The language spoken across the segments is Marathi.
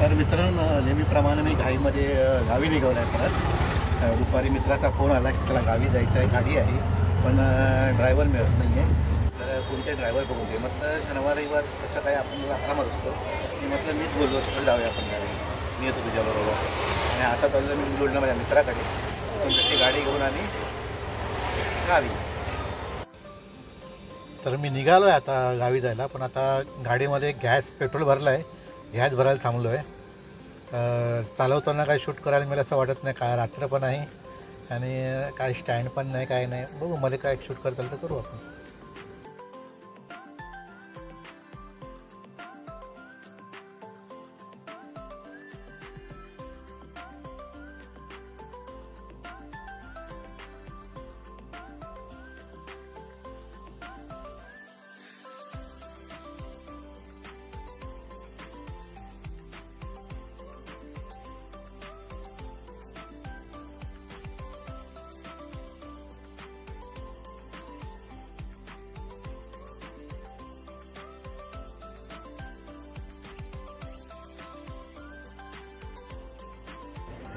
तर मित्रांनो नेहमीप्रमाणे मी घाईमध्ये गावी निघालो आहे परत दुपारी मित्राचा फोन आला की त्याला गावी जायचं आहे गाडी आहे पण ड्रायव्हर मिळत नाही आहे तर कोणते ड्रायव्हर बघून दे म्हटलं शनिवार रविवार तसं काय आपण आरामात असतो. मी म्हटलं मीच बोललो असतो जाऊया आपण गाडी मी येतो तुझ्याबरोबर. आणि आता चाललं मी बोलणं माझ्या मित्राकडे. तुमच्याशी गाडी घेऊन आम्ही गावी. तर मी निघालो आहे आता गावी जायला पण आता गाडीमध्ये गॅस पेट्रोल भरलं आहे गॅस भरायला थांबलो आहे चालवताना काय शूट करायला मिळेल असं वाटत नाही काय रात्र पण आहे आणि काय स्टँड पण नाही काय नाही. बघू मला काय शूट करता तर करू आपण.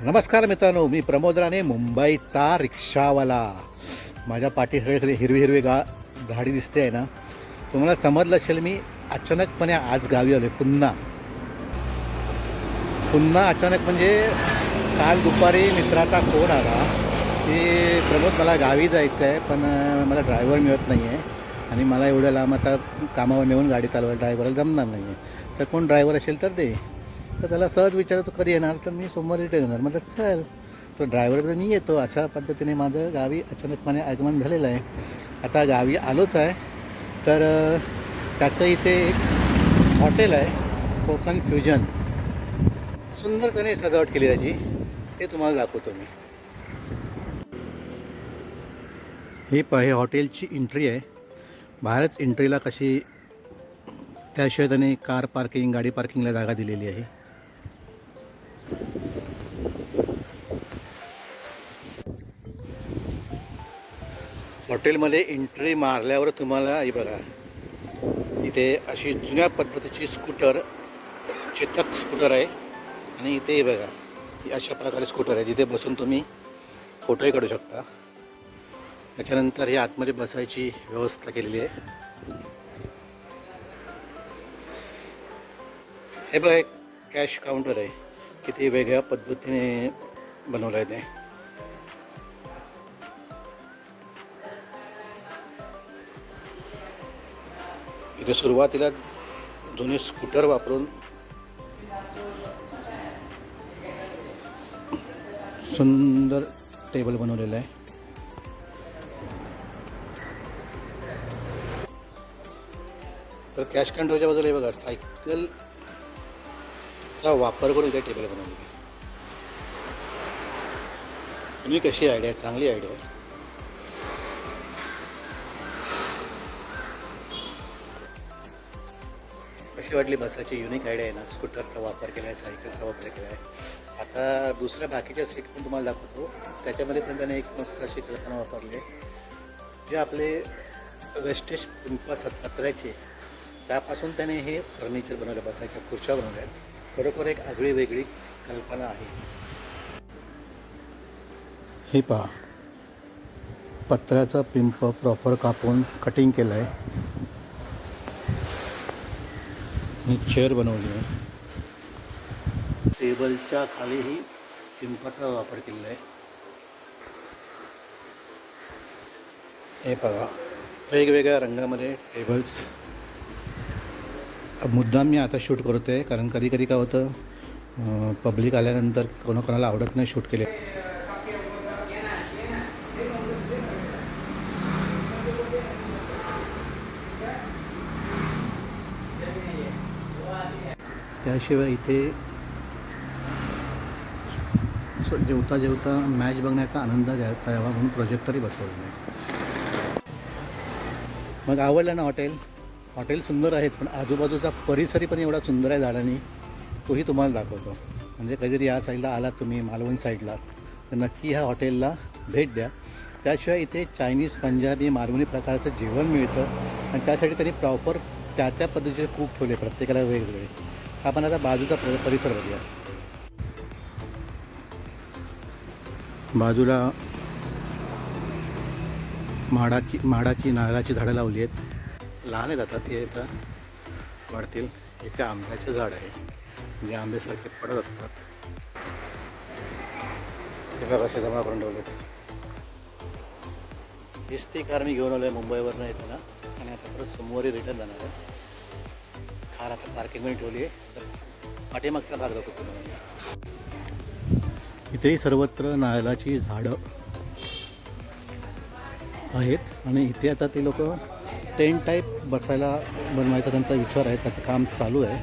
नमस्कार मित्रांनो मी प्रमोद राणे मुंबईचा रिक्षावाला. माझ्या पाठी हिरवी हिरवी गा झाडी दिसते आहे ना. तुम्हाला समजलं असेल मी अचानकपणे आज गावी आलो आहे पुन्हा. पुन्हा अचानक म्हणजे काल दुपारी मित्राचा फोन आला की प्रमोद मला गावी जायचं आहे पण मला ड्रायव्हर मिळत नाही आहे आणि मला एवढ्या लांब आता कामावर नेऊन गाडी चालवायला ड्रायव्हरला जमणार नाही आहे तर कोण ड्रायव्हर असेल तर दे. तर त्याला सहज विचारतो कधी येणार? तर मी सोमवारी रिटर्न येणार. म्हटलं चल. तो ड्रायव्हर मी येतो. अशा पद्धतीने माझं गावी अचानकपणे आगमन झालेलं आहे. आता गावी आलोच आहे. तर त्याचं इथे एक हॉटेल आहे कोकण फ्युजन. सुंदर त्याने सजावट केली त्याची. ते तुम्हाला दाखवतो मी. ही पाहे हॉटेलची एंट्री आहे. बाहेरच एंट्रीला कशी त्याशिवाय त्याने कार पार्किंग गाडी पार्किंगला जागा दिलेली आहे. हॉटेलमध्ये एंट्री मारल्यावर तुम्हाला हे बघा इथे अशी जुन्या पद्धतीची स्कूटर चेतक स्कूटर आहे. आणि इथे हे बघा ही अशा प्रकारे स्कूटर आहे जिथे बसून तुम्ही फोटोही काढू शकता. त्याच्यानंतर हे आतमध्ये बसायची व्यवस्था केलेली आहे. हे बघा कॅश काउंटर आहे. किती वेगळ्या पद्धतीने बनवलं आहे ते. इथे सुरुवातीला जुने स्कूटर वापरून सुंदर टेबल बनवलेलं आहे. तर कॅश कंट्रोलच्या बाजूला हे बघा सायकलचा वापर करून त्या टेबल बनवलेली तुम्ही कशी आयडिया आहे? चांगली आयडिया आहे. कशी वाटली बसाची युनिक आयडिया आहे ना. स्कूटरचा वापर केला आहे सायकलचा वापर केला आहे आता दुसऱ्या बाकीच्या सीट पण तुम्हाला दाखवतो. त्याच्यामध्ये पण त्याने एक मस्त अशी कल्पना वापरली. जे आपले वेस्टेज पिंपास पत्र्याचे त्यापासून त्याने हे फर्निचर बनवलं बसायच्या खुर्च्या बनवल्या आहेत. खरोखर एक आगळी वेगळी कल्पना आहे. हे पहा. पत्र्याचा पिंप प्रॉपर कापून कटिंग केलं आहे मी चेअर बनवली आहे. टेबलच्या खालीही चिंपाचा वापर केलेला आहे. हे बघा वेगवेगळ्या रंगामध्ये टेबल्स मुद्दाम मी आता शूट करतो आहे कारण कधी कधी काय होतं पब्लिक आल्यानंतर कोणाकोणाला आवडत नाही शूट केले. त्याशिवाय इथे सो जेवता जेवता मॅच बघण्याचा आनंद घ्यायचा यावा म्हणून प्रोजेक्टरही बसवलेलं आहे. मग आवडलं ना हॉटेल हॉटेल सुंदर आहेत पण आजूबाजूचा परिसरही पण एवढा सुंदर आहे झाडांनी. तोही तुम्हाला दाखवतो. म्हणजे कधीतरी या साईडला आलात तुम्ही मालवण साईडला तर नक्की ह्या हॉटेलला भेट द्या. त्याशिवाय इथे चायनीज पंजाबी मालवणी प्रकारचं जेवण मिळतं. आणि त्यासाठी त्यांनी प्रॉपर त्या त्या पद्धतीचे कूक ठेवले प्रत्येकाला वेगवेगळे. आपण आता बाजूचा परिसर बघूया. बाजूला माडाची माडाची नारळाची झाडं लावली आहेत. लहान आहेत आता ते आता वाढतील. इथे आंब्याचं झाड आहे. जे आंब्यासारखे पडत असतात. ते बघा जमा करून ठेवले हीच ती कार मी घेऊन आलो आहे मुंबईवरनं येताना आणि आता परत सोमवारी रिटर्न जाणार आहे. कार आता पार्किंगमध्ये ठेवली आहे. तर पाठीमागचा भाग दाखवतो इथेही सर्वत्र नारळाची झाडं आहेत. आणि इथे आता ते लोक टेंट टाईप बसायला बनवायचा त्यांचा विचार आहे. त्याचं काम चालू आहे.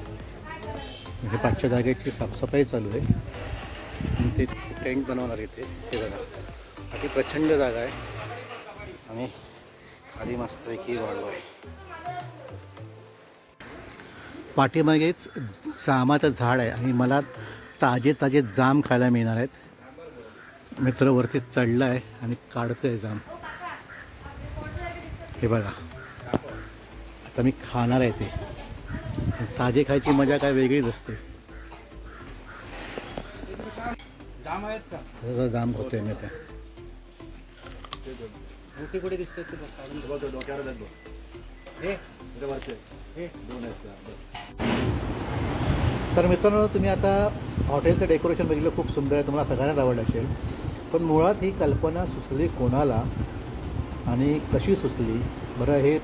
म्हणजे पाचच्या जागेची साफसफाई चालू आहे. आणि ते टेंट बनवणार इथे. ते बघा. अति प्रचंड जागा आहे. आणि आधी मस्तपैकी वाढलो आहे पाठीमागेच जामाचं झाड आहे आणि मला ताजे ताजे जाम खायला मिळणार आहेत. मित्र वरती चढला आहे आणि काढतोय जाम. हे बघा. आता मी खाणार आहे ते. ताजे खायची मजा काय वेगळीच असते. जाम आहेत का? जाम होतोय मी आता. मोठी कुठे दिसते ते बघ, काढून दे. तर मित्रांनो तुम्ही आता हॉटेलचं डेकोरेशन बघितलं खूप सुंदर आहे. तुम्हाला सगळ्यांनाच आवडलं असेल. पण मुळात ही कल्पना सुचली कोणाला आणि कशी सुचली? बरं हे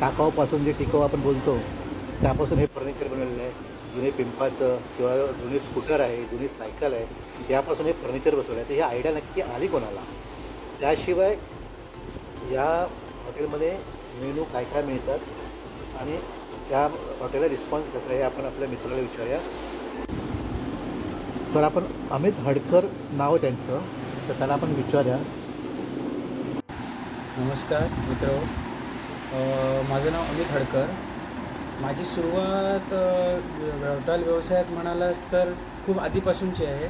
टाकावपासून जे टिकाऊ आपण बोलतो त्यापासून हे फर्निचर बनवलेलं आहे. जुने पिंपाचं किंवा जुने स्कूटर आहे जुनी सायकल आहे यापासून हे फर्निचर बसवलं आहे. तर ही आयडिया नक्की आली कोणाला? त्याशिवाय या हॉटेलमध्ये मेनू काय काय मिळतात आणि त्या हॉटेलला रिस्पॉन्स कसा आहे आपण आपल्या मित्राला विचारूया. तर आपण अमित हडकर नाव त्यांचं. तर त्याला आपण विचारूया. नमस्कार मित्र. माझं नाव अमित हडकर. माझी सुरुवात हॉटेल व्यवसायात म्हणालास तर खूप आधीपासूनची आहे.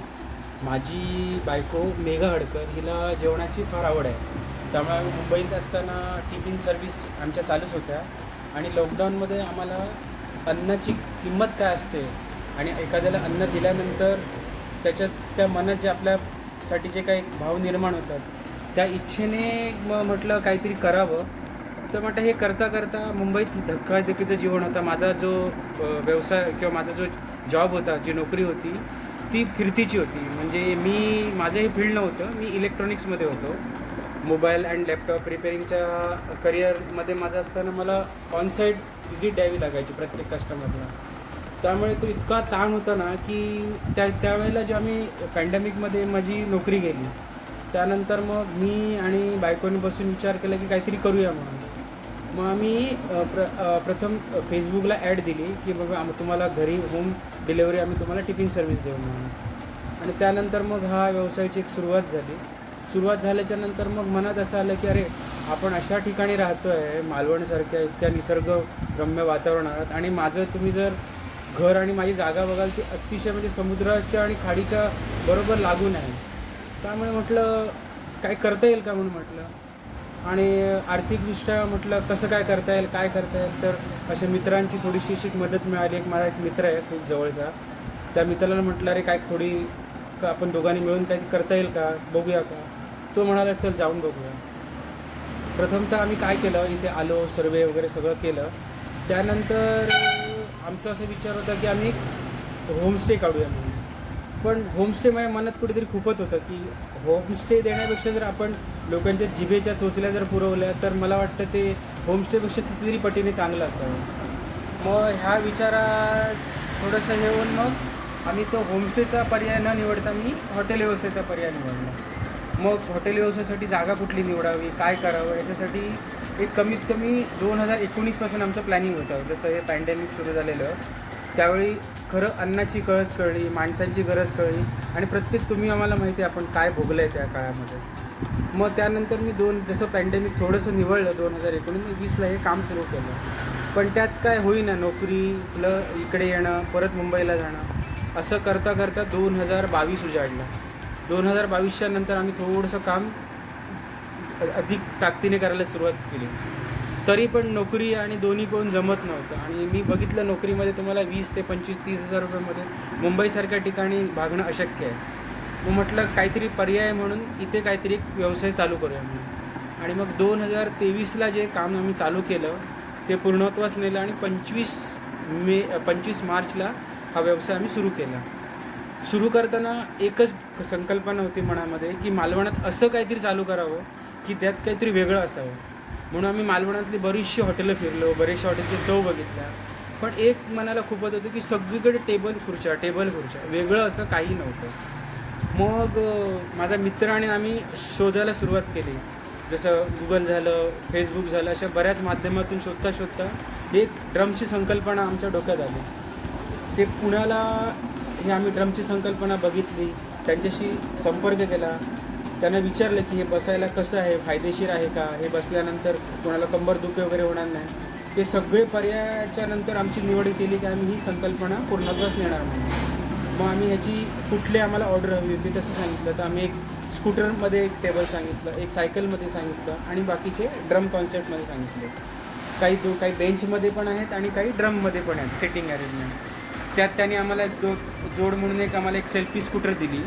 माझी बायको मेघा हडकर हिला जेवणाची फार आवड आहे. त्यामुळे आम्ही मुंबईत असताना टिफिन सर्व्हिस आमच्या चालूच होत्या. आणि लॉकडाऊनमध्ये आम्हाला अन्नाची किंमत काय असते आणि एखाद्याला अन्न दिल्यानंतर त्याच्यात त्या मनात जे आपल्यासाठी जे काही भाव निर्माण होतात त्या इच्छेने मग म्हटलं काहीतरी करावं. तर म्हटलं हे करता करता मुंबईत धक्काधक्कीचं जीवन होतं. माझा जो व्यवसाय किंवा माझा जो जॉब होता जी नोकरी होती ती फिरतीची होती. म्हणजे मी माझं हे फील्ड नव्हतं. मी इलेक्ट्रॉनिक्समध्ये होतो. मोबाईल अँड लॅपटॉप रिपेअरिंगच्या करिअरमध्ये माझं असताना मला ऑनसाईट व्हिजिट द्यावी लागायची प्रत्येक कस्टमरला. त्यामुळे तो इतका ताण होता ना की त्या त्यावेळेला जेव्हा मी पॅन्डेमिकमध्ये माझी नोकरी गेली त्यानंतर मग मी आणि बायकोने बसून विचार केला की काहीतरी करूया म्हणून. मग आम्ही प्र प्रथम फेसबुकला ॲड दिली की बाबा आम तुम्हाला घरी होम डिलेवरी आम्ही तुम्हाला टिफिन सर्व्हिस देऊ म्हणून. आणि त्यानंतर मग हा व्यवसायाची एक सुरुवात झाली. सुरुवात झाल्याच्यानंतर मग मनात असं आलं की अरे आपण अशा ठिकाणी राहतो आहे मालवणसारख्या इतक्या निसर्गरम्य वातावरणात आणि माझं तुम्ही जर घर आणि माझी जागा बघाल ती अतिशय म्हणजे समुद्राच्या आणि खाडीच्या बरोबर लागून आहे. त्यामुळे म्हटलं काय करता येईल का म्हणून म्हटलं? आणि आर्थिकदृष्ट्या म्हटलं कसं काय करता येईल काय करता येईल? तर अशा मित्रांची थोडीशी अशी मदत मिळाली. एक माझा एक मित्र आहे खूप जवळचा. त्या मित्राला म्हटलं अरे काय थोडी का आपण दोघांनी मिळून काही करता येईल का? बघूया का? तो म्हणाला चल जाऊन बघूया. प्रथमतः आम्ही काय केलं इथे आलो सर्वे वगैरे सगळं केलं. त्यानंतर आमचा असा विचार होता की आम्ही होमस्टे काढूया म्हणून. पण होमस्टे माझ्या मनात कुठेतरी खूपच होतं की होमस्टे देण्यापेक्षा जर आपण लोकांच्या जिभेच्या चोचल्या जर पुरवल्या तर मला वाटतं ते होमस्टेपेक्षा कितीतरी पटीने चांगलं असावं. मग ह्या विचारात थोडंसं हे होऊन मग आम्ही तो होमस्टेचा पर्याय न निवडता मी हॉटेल व्यवसायाचा पर्याय निवडला. मग हॉटेल व्यवसायासाठी जागा कुठली निवडावी काय करावं याच्यासाठी एक कमीत कमी दोन हजार एकोणीसपासून आमचं प्लॅनिंग होतं. जसं हे पॅन्डेमिक सुरू झालेलं त्यावेळी खरं अन्नाची गरज कळली माणसांची गरज कळली आणि प्रत्येक तुम्ही आम्हाला माहिती आहे आपण काय भोगलं आहे त्या काळामध्ये. मग त्यानंतर मी दोन जसं पॅन्डेमिक थोडंसं निवळलं दोन हजार एकोणीस वीसला हे काम सुरू केलं. पण त्यात काय होईना नोकरी इकडे येणं परत मुंबईला जाणं असं करता करता दोन हजार बावीस उजाडलं. दोन हजार बावीसच्या नंतर आम्ही थोडंसं काम अधिक ताकदीने करायला सुरुवात केली. तरी पण नोकरी आणि दोन्ही कोण जमत नव्हतं. आणि मी बघितलं नोकरीमध्ये तुम्हाला वीस ते पंचवीस तीस हजार रुपयामध्ये मुंबईसारख्या ठिकाणी भागणं अशक्य आहे. मग म्हटलं काहीतरी पर्याय म्हणून इथे काहीतरी व्यवसाय चालू करूया म्हणून. आणि मग दोन हजार तेवीसला जे काम आम्ही चालू केलं ते पूर्णत्वास नेलं आणि पंचवीस मे पंचवीस मार्चला हा व्यवसाय आम्ही सुरू केला. सुरू करताना एकच संकल्पना होती मनामध्ये की मालवणात असं काहीतरी चालू करावं की त्यात काहीतरी वेगळं असावं. म्हणून आम्ही मालवणातली बरीचशी हॉटेलं फिरलो बरेचशा हॉटेलची चव बघितल्या. पण एक मनाला खूपच होतं की सगळीकडे टेबल खुर्च्या टेबल खुर्च्या. वेगळं असं काही नव्हतं. मग माझा मित्र आणि आम्ही शोधायला सुरुवात केली. जसं गुगल झालं फेसबुक झालं अशा बऱ्याच माध्यमातून शोधता शोधता एक ड्रमची संकल्पना आमच्या डोक्यात आली. ते पुण्याला हे आम्ही ड्रमची संकल्पना बघितली त्यांच्याशी संपर्क केला. त्यांना विचारलं की हे बसायला कसं आहे? फायदेशीर आहे का? हे बसल्यानंतर कोणाला कंबर दुखे वगैरे होणार नाही. ते सगळे पर्यायाच्या नंतर आमची निवड केली की आम्ही ही संकल्पना पूर्णत्वास नेणार म्हणून. मग आम्ही ह्याची कुठली आम्हाला ऑर्डर हवी होती तसं सांगितलं. तर आम्ही एक स्कूटरमध्ये एक टेबल सांगितलं एक सायकलमध्ये सांगितलं आणि बाकीचे ड्रम कॉन्सेप्टमध्ये सांगितले. काही दो काही बेंचमध्ये पण आहेत आणि काही ड्रममध्ये पण आहेत सेटिंग अरेंजमेंट. त्यात त्यांनी आम्हाला एक दो जोड म्हणून एक आम्हाला एक सेल्फी स्कूटर दिली.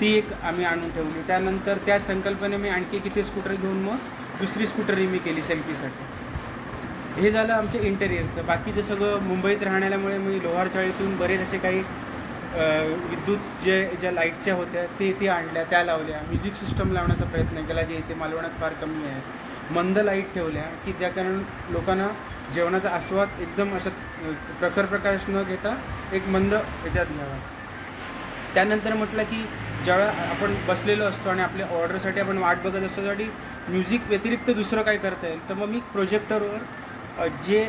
ती एक आम्ही आणून ठेवली. त्यानंतर त्या संकल्पने मी आणखी किती स्कूटर घेऊन मग दुसरी स्कूटरही मी केली सेल्फीसाठी हे झालं आमच्या इंटेरियरचं बाकीचं सगळं मुंबईत राहण्यामुळे मी लोहार चाळीतून बरेच असे काही विद्युत जे ज्या लाईटच्या होत्या ते ते आणल्या त्या लावल्या. म्युझिक सिस्टम लावण्याचा प्रयत्न केला जे इथे मालवणात फार कमी आहे. मंद लाइट ठेवल्या की त्या कारण लोकांना जेवणाचा आस्वाद एकदम असं प्रखर प्रकाश न घेता एक मंद याच्यात घ्यावा त्यानंतर म्हटलं की ज्यावेळा आपण बसलेलो असतो आणि आपल्या ऑर्डरसाठी आपण वाट बघत असतो त्यासाठी म्युझिक व्यतिरिक्त दुसरं काय करता येईल? तर मग मी प्रोजेक्टरवर जे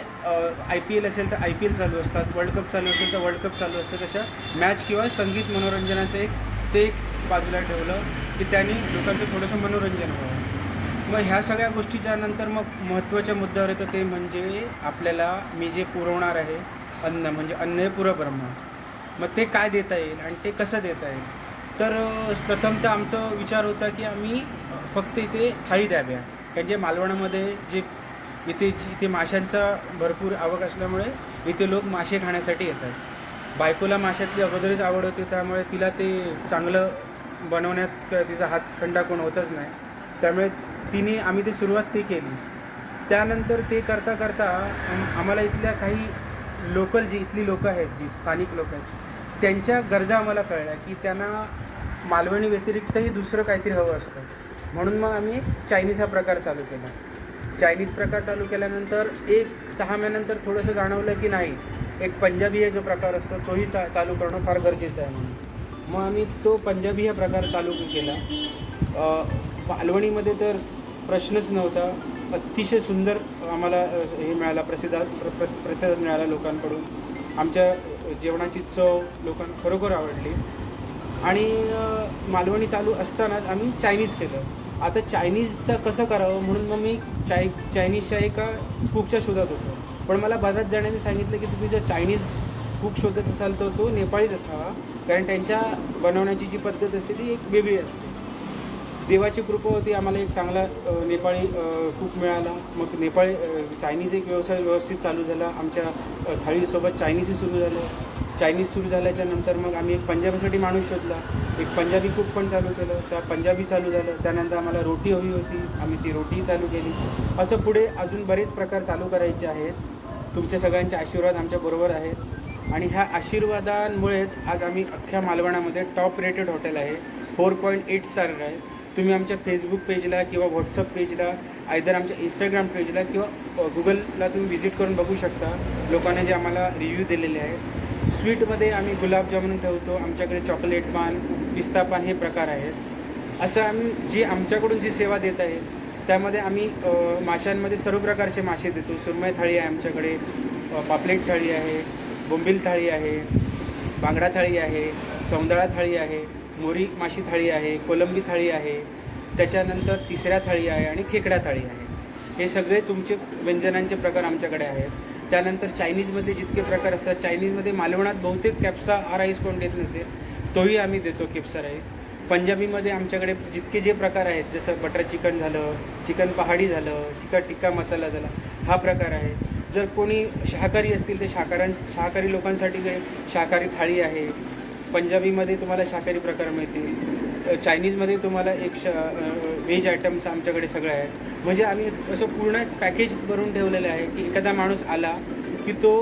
आय पी एल असेल तर आय पी एल चालू असतात वर्ल्ड कप चालू असेल तर वर्ल्ड कप चालू असतात अशा मॅच किंवा संगीत मनोरंजनाचं एक ते एक बाजूला ठेवलं की त्याने लोकांचं थोडंसं मनोरंजन व्हावं. मग ह्या सगळ्या गोष्टीच्या नंतर मग महत्त्वाच्या मुद्द्यावर येतं ते म्हणजे आपल्याला मी जे पुरवणार आहे अन्न म्हणजे अन्न हे पुरब्रह्म मग ते काय देता येईल आणि ते कसं देता येईल? तर अ, प्रथमतः आमचा विचार होता की आम्ही फक्त इथे थाळी द्याव्या. कारण जे मालवणामध्ये जे इथे इथे माशांचा भरपूर आवक असल्यामुळे इथे लोक मासे खाण्यासाठी येतात. बायकोला माशातली अगोदरच आवड होती त्यामुळे तिला ते चांगलं बनवण्यात तिचा हात खंडा कोण होतच नाही. त्यामुळे तिने आम्ही ते सुरुवात ती केली. त्यानंतर ते करता करता आम्हाला इथल्या काही लोकल जी इथली लोकं आहेत जी स्थानिक लोक आहेत त्यांच्या गरजा आम्हाला कळल्या की त्यांना मालवणी व्यतिरिक्तही दुसरं काहीतरी हवं असतं. म्हणून मग आम्ही चायनीज हा प्रकार चालू केला. चायनीज प्रकार चालू केल्यानंतर एक सहा महिन्यानंतर थोडंसं जाणवलं की नाही एक पंजाबी हा जो प्रकार असतो तोही चा चालू करणं फार गरजेचं आहे म्हणून. मग आम्ही तो पंजाबी हा प्रकार चालू केला. मालवणीमध्ये तर प्रश्नच नव्हता. अतिशय सुंदर आम्हाला हे मिळाला प्रसिद्ध प्र, प्रतिसाद मिळाला लोकांकडून. आमच्या जेवणाची चव लोकांना खरोखर आवडली. आणि मालवणी चालू असतानाच आम्ही चायनीज केलं. आता चायनीजचं कसं करावं म्हणून मग मी चाय चायनीजच्या एका कुकच्या शोधात होतो. पण मला बऱ्याच जणांनी सांगितलं की तुम्ही जर चायनीज कुक शोधत असाल तर तो नेपाळीच असावा. कारण त्यांच्या बनवण्याची जी पद्धत असते ती एक वेगळी असते. देवाची कृपा होती. आम्हाला एक चांगला नेपाळी कुक मिळाला. मग नेपाळी चायनीज एक व्यवसाय व्यवस्थित चालू झाला. आमच्या थाळीसोबत चायनीजही सुरू झालं. चायनीज सुरू झाल्याच्यानंतर मग आम्ही एक पंजाबीसाठी माणूस शोधला. एक पंजाबी कुक पण चालू केलं. त्या पंजाबी चालू झालं. त्यानंतर आम्हाला रोटी हवी होती. आम्ही ती रोटीही चालू केली. असं पुढे अजून बरेच प्रकार चालू करायचे आहेत. तुमच्या सगळ्यांचे आशीर्वाद आमच्याबरोबर आहेत. आणि ह्या आशीर्वादांमुळेच आज आम्ही अख्ख्या मालवणामध्ये टॉप रेटेड हॉटेल आहे. फोर पॉईंट एट स्टार आहे. तुम्ही आमच्या फेसबुक पेजला किंवा व्हॉट्सअप पेजला आयदर आमच्या इंस्टाग्राम पेजला किंवा गुगलला तुम्ही व्हिजिट करून बघू शकता. लोकांनी जे आम्हाला रिव्ह्यू दिलेले आहेत. स्वीटमध्ये आम्ही गुलाबजामुन ठेवतो. आमच्याकडे चॉकलेट पान पिस्ता पान हे प्रकार आहेत. असं आम्ही जी आमच्याकडून जी सेवा देत आहे त्यामध्ये आम्ही माशांमध्ये सर्व प्रकारचे मासे देतो. सुरमय थाळी आहे आमच्याकडे पापलेट थाळी आहे बोंबील थाळी आहे बांगडा थाळी आहे सौंदळा थाळी आहे. मोरी माशी थाळी आहे कोलंबी थाळी आहे त्याच्यानंतर तिसऱ्या थाळी आहे आणि खेकडा थाळी आहे. हे सगळे तुमचे व्यंजनांचे प्रकार आमच्याकडे आहेत. त्यानंतर चायनीजमध्ये जितके प्रकार असतात चायनीजमध्ये मालवणात बहुतेक कॅप्सा हा राईस कोण देत नसेल तोही आम्ही देतो केप्सा राईस पंजाबीमध्ये आमच्याकडे जितके जे प्रकार आहेत जसं बटर चिकन झालं चिकन पहाडी झालं चिकन टिक्का मसाला झाला हा प्रकार आहे. जर कोणी शाकाहारी असतील तर शाकाहारां शाकाहारी लोकांसाठी काही शाकाहारी थाळी आहे पंजाबीमध्ये तुम्हाला शाकाहारी प्रकार मिळतील. चायनीजमध्ये तुम्हाला एक श व्हेज आयटम्स आमच्याकडे सगळे आहेत. म्हणजे आम्ही असं पूर्ण एक पॅकेज भरून ठेवलेलं आहे की एखादा माणूस आला की तो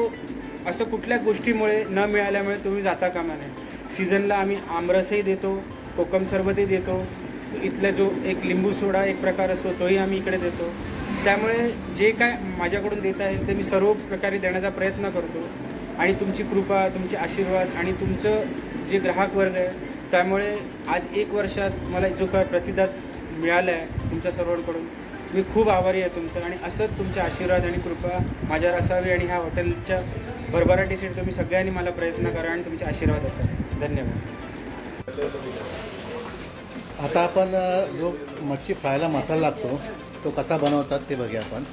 असं कुठल्या गोष्टीमुळे न मिळाल्यामुळे तुम्ही जाता कामा नये. सीझनला आम्ही आमरसही देतो कोकम सरबतही देतो. इथला जो एक लिंबू सोडा एक प्रकार असतो तोही आम्ही इकडे देतो. त्यामुळे जे काय माझ्याकडून देत आहे ते मी सर्व प्रकारे देण्याचा प्रयत्न करतो. आणि तुमची कृपा तुमचे आशीर्वाद आणि तुमचं जे ग्राहक वर्ग आहे त्यामुळे आज एक वर्षात मला जो काय प्रतिसाद मिळाला आहे तुमच्या सर्वांकडून मी खूप आभारी आहे तुमचं आणि असंच तुमचे आशीर्वाद आणि कृपा माझ्यावर असावी आणि ह्या हॉटेलच्या भरभराटीसाठी तुम्ही सगळ्यांनी मला प्रयत्न करा आणि तुमचे आशीर्वाद असावे. धन्यवाद. आता आपण जो मच्छी फ्रायला मसाला लागतो तो कसा बनवतात ते बघूया आपण.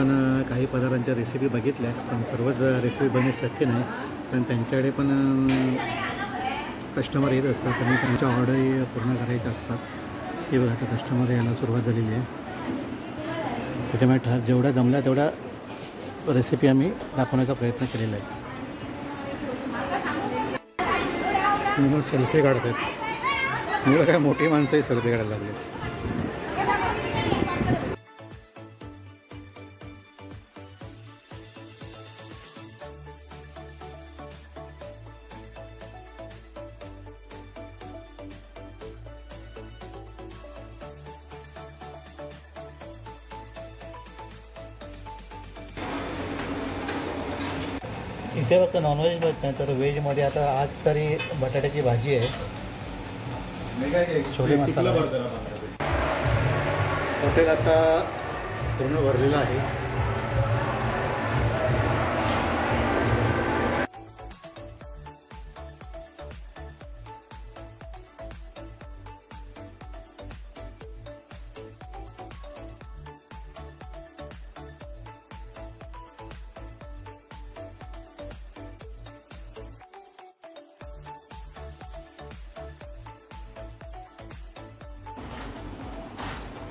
पण काही पदार्थांच्या रेसिपी बघितल्या पण सर्वच रेसिपी बनणे शक्य नाही. पण त्यांच्याकडे पण कस्टमर येत असतात आणि त्यांच्या ऑर्डरही पूर्ण करायच्या असतात. हे बघा आता कस्टमर यायला सुरुवात झालेली आहे. त्याच्यामुळे ठर जेवढा जमला तेवढा रेसिपी आम्ही दाखवण्याचा प्रयत्न केलेला आहे. मग सेल्फी काढत आहेत मुलं काय मोठी माणसंही सेल्फी काढायला लागले इथे फक्त नॉनव्हेज मिळत नाही तर व्हेजमध्ये आता आज तरी बटाट्याची भाजी आहे. छोले मसाला. हॉटेल आता पूर्ण भरलेलं आहे.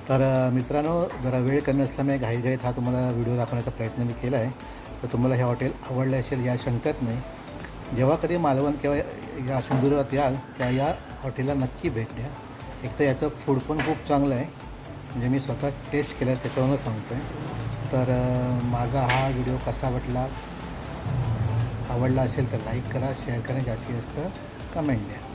तर मित्रांनो जरा वेळ कमी असल्यामुळे घाईघाईत हा तुम्हाला व्हिडिओ दाखवण्याचा प्रयत्न मी केला आहे तर तुम्हाला हे हॉटेल आवडले असेल या शंकत नाही. जेव्हा कधी मालवण किंवा या सिंधुदुर्गात याल त्या या हॉटेलला नक्की भेट द्या. एक तर याचं फूड पण खूप चांगलं आहे. म्हणजे मी स्वतः टेस्ट केलं त्याच्यावरूनच सांगतो आहे तर माझा हा व्हिडिओ कसा वाटला आवडला असेल तर लाईक करा शेअर करा जास्तीत जास्त कमेंट द्या.